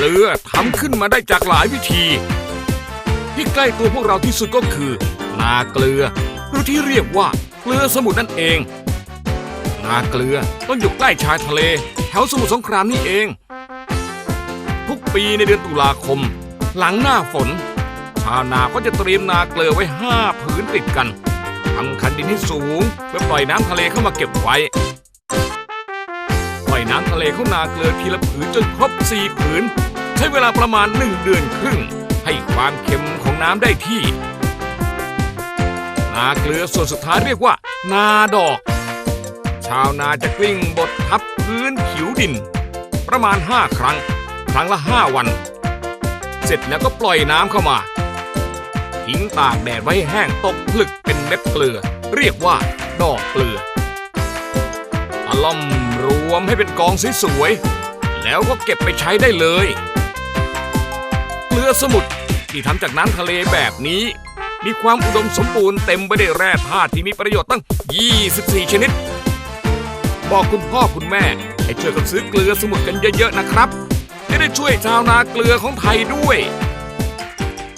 เกลือทำขึ้นมาได้จากหลายวิธี ที่ใกล้ตัวพวกเราที่สุดก็คือ นาเกลือ หรือที่เรียกว่าเกลือสมุทรนั่นเอง นาเกลือต้องอยู่ใกล้ชายทะเล แถวสมุทรสงครามนี่เอง ทุกปีในเดือนตุลาคม หลังหน้าฝน ชาวนาก็จะเตรียมนาเกลือไว้ห้าผืนติดกันทำคันดินให้สูงเพื่อปล่อยน้ำทะเลเข้ามาเก็บไว้ ล่อยน้ำทะเลเข้านาเกลือทีละผืนจนครบสี่ผืน ใช้เวลาประมาณหนึ่งเดือนครึ่ง ให้ความเค็มของน้ำได้ที่ นาเกลือส่วนสุดท้ายเรียกว่า นาดอก ชาวนาจะกลิ้งบดทับพื้นผิวดิน ประมาณ5ครั้ง ครั้งละ5วัน เสร็จแล้วก็ปล่อยน้ำเข้ามาทิ้งตากแดดไว้แห้งตกผลึกเป็นเม็ดเกลือ เรียกว่า ดอกเกลือตะล่อม รวมให้เป็นกองสวยๆแล้วก็เก็บไปใช้ได้เลยเกลือสมุทรที่ทำจากน้ำทะเลแบบนี้ มีความอุดมสมบูรณ์เต็มไปด้วยแร่ธาตุที่มีประโยชน์ตั้ง 24 ชนิด บอกคุณพ่อคุณแม่ ให้ช่วยกันซื้อเกลือสมุทรกันเยอะๆนะครับ จะได้ช่วยชาวนาเกลือของไทยด้วย